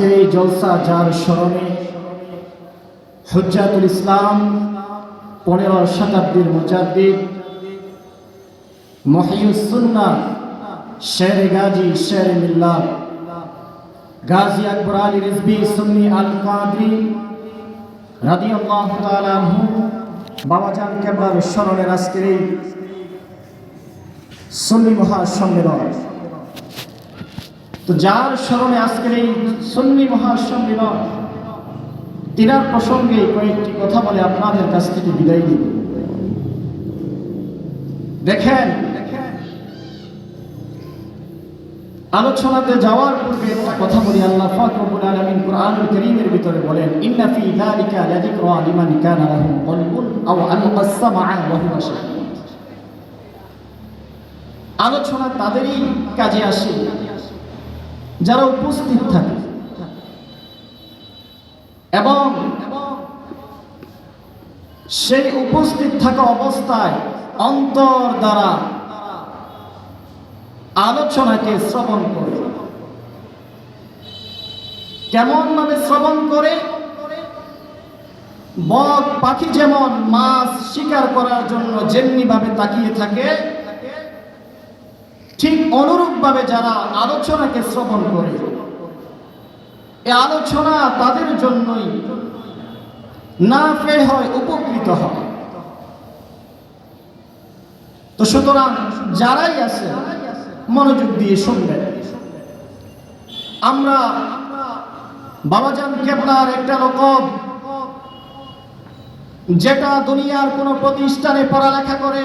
আজকের এই জলসা যার স্মরণে হুজ্জাতুল ইসলাম পনেরো শতাব্দীর মুজাদ্দিদ মহিউসুন্না শের গাজী শের মিল্লা গাজী আকবর আলী রিজবি সুন্নি আল কাদরি রাদিয়াল্লাহু তাআলা আনহু, বাবাজান কেবলার স্মরণের আজকের এই সুন্নি মহাসম্মেলন। তো যার স্মরণে আজকের এই সুন্নি মহাসম্মেলন, তিনার প্রসঙ্গে কয়েকটি কথা বলে আপনাদের কাছ থেকে বিদায় দিব দেখেন, আলোচনাতে যাওয়ার পূর্বে একটা কথা বলি, আল্লাহ পাক রব্বুল আলামিন কোরআনুল কারীমের ভিতরে বলেন, ইন্না ফি যালিকা লাযিকরা লিমান কানা লাহু কলবুন আও ওয়া হুয়া শাহীদ. আলোচনা তাদেরই কাজে আসে। যারা উপস্থিত থাকে। এবং সেই উপস্থিত থাকা অবস্থায় অন্তর দ্বারা আলোচনাকে শ্রবণ করে। কেমন ভাবে শ্রবণ করে? বক পাখি যেমন মাছ শিকার করার জন্য যেমনি ভাবে তাকিয়ে থাকে ঠিক অনুরূপ ভাবে যারা আলোচনাকে শ্রবণ করে, এ আলোচনা তাদের জন্যই না ফে হয়, উপকৃত হয়। তো সুতরাং যারাই আছে, মনোযোগ দিয়ে শুনবেন। আমরা বাবাজান কেবলার একটা রকম, যেটা দুনিয়ার কোনো প্রতিষ্ঠানে পড়ালেখা করে,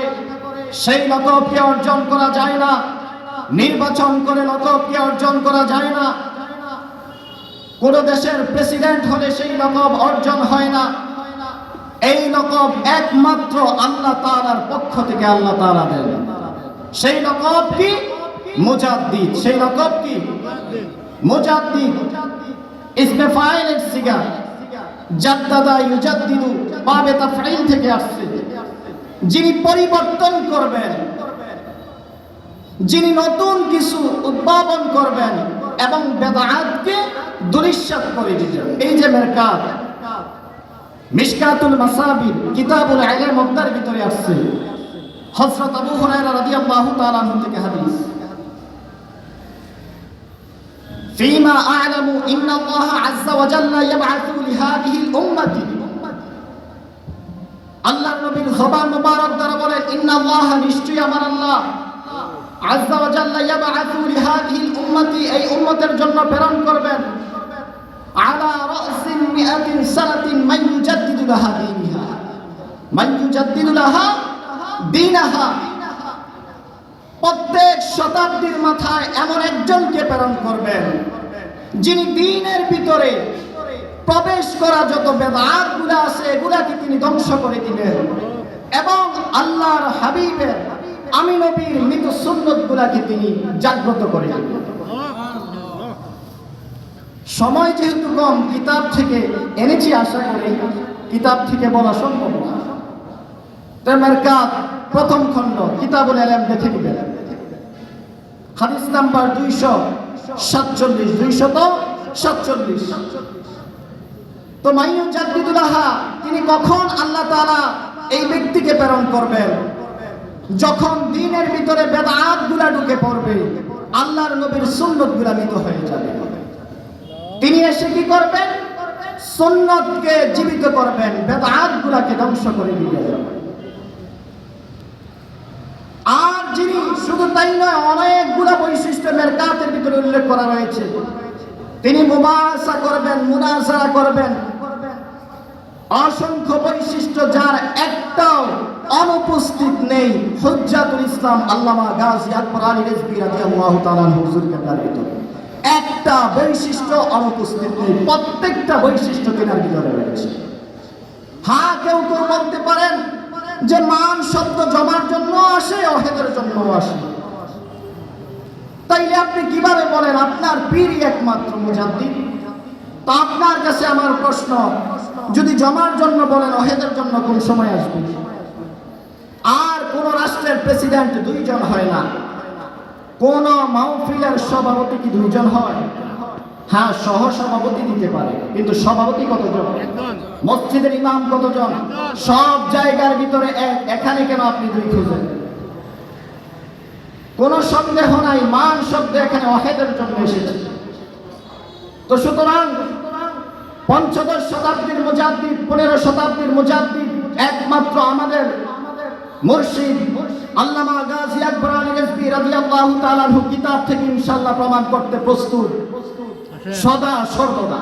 সেই লকবকে অর্জন করা যায় না। নির্বাচন করে লকবকে অর্জন করা যায় না? কোন দেশের প্রেসিডেন্ট হলে সেই লকব অর্জন হয় না। এই লকব একমাত্র আল্লাহ তাআলার পক্ষ থেকে আল্লাহ তাআলা দেন। সেই লকব কি? মুজাদ্দিদ। সেই লকব কি? মুজাদ্দিদ। ইসমে ফাইলের সিগা। জাদ্দাদা ইউজাদ্দিদু বাবে তাফঈল থেকে আসছে। যিনি পরিবর্তন করবেন যিনি নতুন কিছু উদ্ভাবন করবেন এবং বেদায়াতকে দুরিশ্বাত করে দিবেন এই যে মেরকাত মিশকাতুল মাসাবির কিতাবুল ইলম মুক্তার ভিতরে আসছে হযরত আবু হুরায়রা রাদিয়াল্লাহু তাআলা আনহু থেকে হাদিস فيما أعلم إن الله عز وجل يبعث لهذه الأمة আল্লাহর নবীর জবান মুবারক দ্বারা বলেন ইন্নাল্লাহ নিশ্চয়ই আমার আল্লাহ এই জন্য প্রেরণ করবেন। আলা প্রত্যেক শতাব্দীর মাথায় এমন একজনকে প্রেরণ করবেন, যিনি দিনের ভিতরে প্রবেশ করা যত বেদাতগুলা আছে, এগুলাকে তিনি ধ্বংস করে দিবেন। এবং আল্লাহর হাবিবের আমি নবীর মৃত সুন্নত গুলাকে তিনি জাগ্রত করে সময় যেহেতু কম, কিতাব থেকে এনেছি আশা করি, কিতাব থেকে বলা সম্ভব প্রেমের কাপ প্রথম খণ্ড, কিতাবুল এলেম দেখে দিবেন হাদিস নাম্বার দুইশো সাতচল্লিশ, দুইশত সাতচল্লিশ। তো মাইয়ু জাদ্দিদুল্লাহা তিনি কখন আল্লাহ তাআলা এই ব্যক্তিকে প্রেরণ করবেন? যখন দিনের ভিতরে বেদাতগুলা ঢুকে পড়বে, আল্লাহর নবীর সুন্নতগুলা মৃত হয়ে যাবে। তিনি এসে কি করবেন? সুন্নতকে জীবিত করবেন বেদাত গুলাকে ধ্বংস করে দিবেন। আর যিনি শুধু তাই নয়, অনেকগুলা বৈশিষ্ট্য মেরকাতের ভিতরে উল্লেখ করা রয়েছে। তিনি মুবাসা করবেন, মুনাজারা করবেন অসংখ্য বৈশিষ্ট্য যার একটাও অনুপস্থিত নেই হুজ্জাতুল ইসলাম আল্লামা গাজী আকবর আলী রেজবি রাদিয়াল্লাহু তাআলা হুজুর ভিতরে। একটা বৈশিষ্ট্য অনুপস্থিত নেই, প্রত্যেকটা বৈশিষ্ট্য তিনার ভিতরে রয়েছে। হ্যাঁ কেউ কেউ বলতে পারেন যে মান শব্দ জমার জন্য আসে অহেদের জন্য আসে। তাইলে আপনি কীভাবে বলেন আপনার পীরই একমাত্র মুজাদ্দিদ? আপনার কাছে আমার প্রশ্ন, যদি জমার জন্য বলেন, অহেদের জন্য কোন সময় আসবে? আর কোন রাষ্ট্রের প্রেসিডেন্ট দুইজন হয় না। কোন মাহফিলের সভাপতি কি দুইজন হয়? হ্যাঁ সহ সভাপতি দিতে পারে, কিন্তু সভাপতি কতজন? মসজিদের ইমাম কতজন? সব জায়গার ভিতরে এখানে কেন আপনি দুই খুঁজেন? কোন সন্দেহ নাই, মান শব্দ এখানে অহেদের জন্য এসেছে। তো সুতরাং পঞ্চদশ শতাব্দীর মুজাদ্দিদ, পনেরো শতাব্দীর মুজাদ্দিদ, একমাত্র আমাদের মুর্শিদ আল্লামা গাজী আকবর আলী রেজবি রাদিয়াল্লাহু তাআলা আনহু কিতাব থেকে ইনশাআল্লাহ প্রমাণ করতে প্রস্তুত। সদা সর্বদা।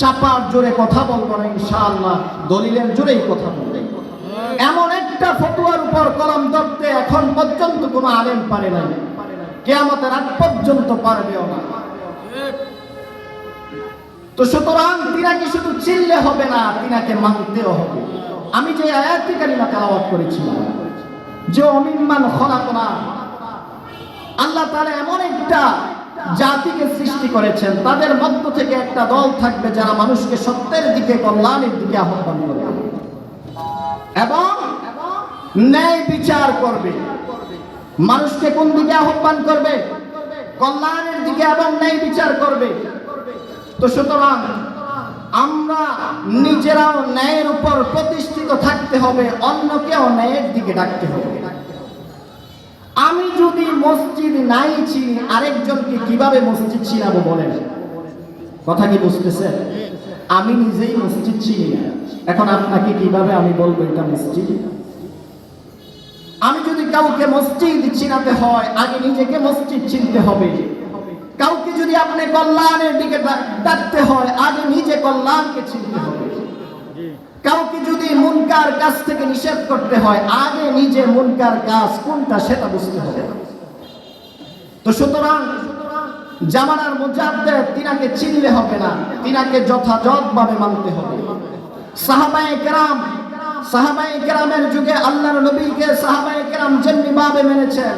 চাপার জোরে কথা বলব না ইনশাআল্লাহ, দলিলের জোরেই কথা বলবে। এমন একটা ফতুয়ার উপর কলম ধরতে এখন পর্যন্ত কোনো আলেম পারে নাই। কেয়ামতের আগ পর্যন্ত পারবেও না। তো সুতরাং তিনাকে শুধু চিনলে হবে না, তিনাকে মানতেও হবে। আমি যে আয়াতি কালিমা তেলাওয়াত করেছিলাম, যে অমিম্মান খলাকনা, আল্লাহ তাআলা এমন একটা জাতিকে সৃষ্টি করেছেন, তাদের মধ্য থেকে একটা দল থাকবে যারা মানুষকে সত্যের দিকে, কল্যাণের দিকে আহ্বান করবে। এবং ন্যায় বিচার করবে। মানুষকে কোন দিকে আহ্বান করবে? কল্যাণের দিকে এবং ন্যায় বিচার করবে। তো সুতরাং আমরা নিজেরাও ন্যায়ের উপর প্রতিষ্ঠিত থাকতে হবে, অন্যকেও ন্যায়ের দিকে ডাকতে হবে। আমি যদি মসজিদ নাই চিনি আরেকজনকে কীভাবে মসজিদ চিনাবো বলেন? কথা কি বুঝতেছেন আমি নিজেই মসজিদ চিনি না। এখন আপনাকে কীভাবে আমি বলব এটা মসজিদ? আমি যদি কাউকে মসজিদ চিনাতে হয়, আগে নিজেকে মসজিদ চিনতে হবে। কাউকে যদি আপনি কল্যাণের দিকে ডাকতে হয়, আগে নিজে কল্যাণকে চিনতে হবে। কাউকে যদি মুনকার কাজ থেকে নিষেধ করতে হয়, আগে নিজে মুনকার কাজ কোনটা সেটা বুঝতে হবে। তো সুতরাং জামানার মুজাদ্দে তিনাকে চিনলে হবে না, তিনাকে যথাযথভাবে মানতে হবে। সাহাবায়ে কেরাম, সাহাবায়ে কেরামের যুগে আল্লাহর নবীকে সাহাবায়ে কেরাম যেমনি ভাবে মেনেছেন।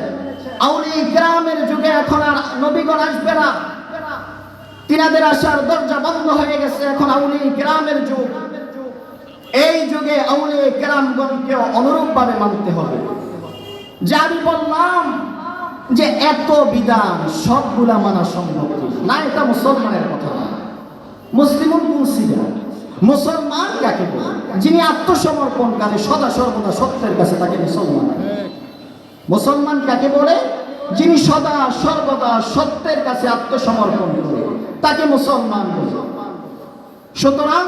আউলি কেরামের যুগে এখন আর নবীগণ আসবে না। তিনাদের আসার দরজা বন্ধ হয়ে গেছে এখন আউলি কেরামের যুগ। এই যুগে আউলে কেরামগণকে অনুরূপভাবে মানতে হবে। যে আমি বললাম যে এত বিধান সবগুলা মানা সম্ভব না, এটা মুসলমানের কথা না। মুসলিমুন কুনসিলা মুসলমান কাকে যিনি আত্মসমর্পণকারী, সদা সর্বদা সত্যের কাছে তাকে মুসলমান। মুসলমান কাকে বলে? যিনি সদা, সর্বদা সত্যের কাছে আত্মসমর্পণ করে। তাকে মুসলমান বলে। সুতরাং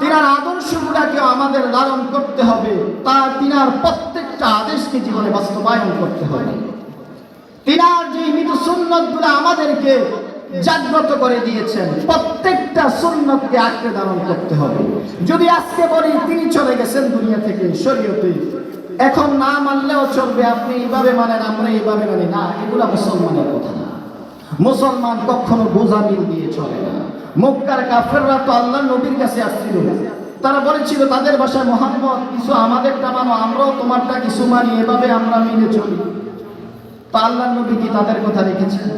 তিনার আদর্শগুলাকে আমাদের লালন করতে হবে। তার তিনার প্রত্যেকটা আদেশকে জীবনে বাস্তবায়ন করতে হবে। তিনার যে মৃত সুন্নতগুলো আমাদেরকে জাগ্রত করে দিয়েছেন, প্রত্যেকটা সুন্নতকে আঁকড়ে ধারণ করতে হবে। যদি আজকে বলি, তিনি চলে গেছেন দুনিয়া থেকে, শরীয়তে। এখন না মানলেও চলবে, আপনি এইভাবে মানেন, আমরা এইভাবে মানি। না, এগুলা মুসলমানের কথা না। মুসলমান কখনো মিল দিয়ে চলে না। মক্কার কাফেররা তো আল্লাহ নবীর কাছে আসছিল তারা বলেছিল, তাদের ভাষায় মোহাম্মদ, কিছু আমাদেরটা মানো, আমরাও তোমারটা কিছু মানি, এভাবে আমরা মিলে চলি। তো আল্লাহ নবী কি তাদের কথা রেখেছেন?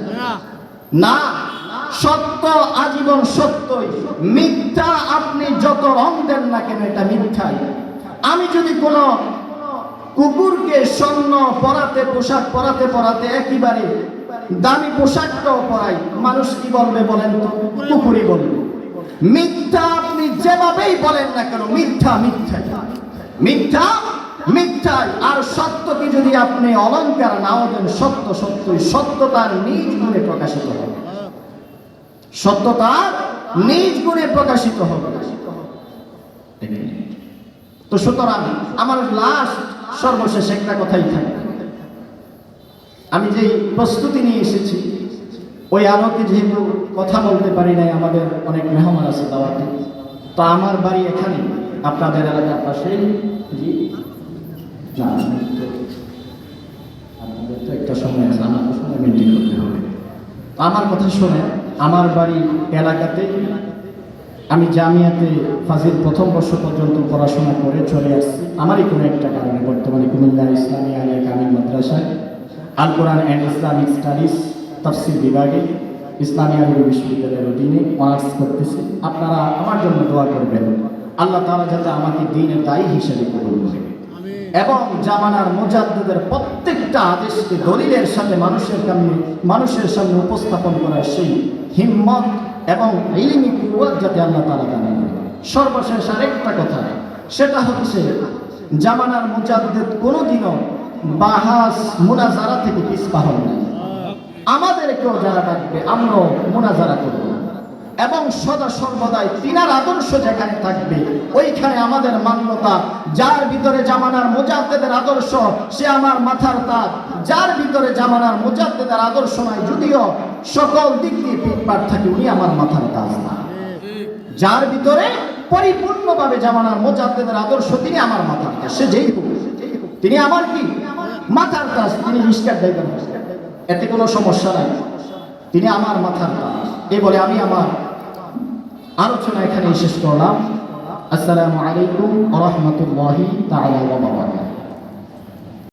না। সত্য আজীবন সত্যই। মিথ্যা আপনি যত রং দেন না কেন, এটা মিথ্যাই। আমি যদি কোনো কুকুরকে স্বর্ণ পরাতে, পোশাক পরাতে পরাতে একেবারে দামি পোশাকটাও পরাই। মানুষ কি বলবে বলেন তো? কুকুরই বলবে। মিথ্যা আপনি যেভাবেই বলেন না কেন, মিথ্যা মিথ্যা। মিথ্যা মিথ্যাই আর সত্যকে যদি আপনি অলংকার নাও দেন, সত্য সত্যই সত্য তার নিজ গুণে প্রকাশিত হবে। সত্যতা নিজ গুণে প্রকাশিত হবে। তো সুতরাং আমার লাস্ট সর্বশেষ একটা কথাই থাকে। আমি যে প্রস্তুতি নিয়ে এসেছি, ওই আলোকে যেহেতু কথা বলতে পারি নাই, আমাদের অনেক মেহমান আছে দাওয়াতে। তো আমার বাড়ি এখানে, আপনাদের এলাকার আপনাদের তো একটা সময় আছে আমার সময় মেনটেন করতে হবে। আমার কথা শুনে আমার বাড়ি এলাকাতে আমি জামিয়াতে ফাজিল প্রথম বর্ষ পর্যন্ত পড়াশোনা করে চলে আসছি। আমারই কোনো একটা কারণে বর্তমানে কুমিল্লা ইসলামী আলিয়া কামিল মাদ্রাসায়। Al Quran and Islamic studies তফসিল বিভাগে ইসলামী আলী বিশ্ববিদ্যালয়ের অধীনে অনার্স করতেছি। আপনারা আমার জন্য দোয়া করবেন। আল্লাহ তারা যাতে আমাকে দিনের দায়ী হিসেবে কবুল করে। এবং জামানার মুজাদ্দিদের প্রত্যেকটা আদেশকে দলিলের সাথে মানুষের সামনে মানুষের সামনে উপস্থাপন করার সেই হিম্মত এবং ইলিমি কুয়াত যাতে আল্লাহ তালা দান। সর্বশেষ আরেকটা কথা, সেটা হচ্ছে জামানার মুজাদ্দেদ কোনোদিনও বাহাস মুনাজারা থেকে পিসপা নাই আমাদেরকেও যারা ডাকবে, আমরাও মোনাজারা করব। এবং সদা সর্বদাই তিনার আদর্শ যেখানে থাকবে, ওইখানে আমাদের মান্যতা, যার ভিতরে জামানার মুজাদ্দেদের আদর্শ, সে আমার মাথার তাক। যার ভিতরে জামানার মুজাদ্দেদের আদর্শ নয় যদিও সকল দিক দিয়ে পিটপাট থাকে, উনি আমার মাথার তাজ না যার ভিতরে পরিপূর্ণভাবে জামানার মোজাদ্দেদের আদর্শ তিনি আমার মাথার তাজ সে যেই হোক, তিনি আমার কি? মাথার কাজ। তিনি রিস্কার ড্রাইভার। এতে কোনো সমস্যা নাই। তিনি আমার মাথার কাজ। এই বলে আমি আমার আলোচনা এখানে শেষ করলাম। আসসালামু আলাইকুম রহমতুল্লাহি বারাকাতুহু।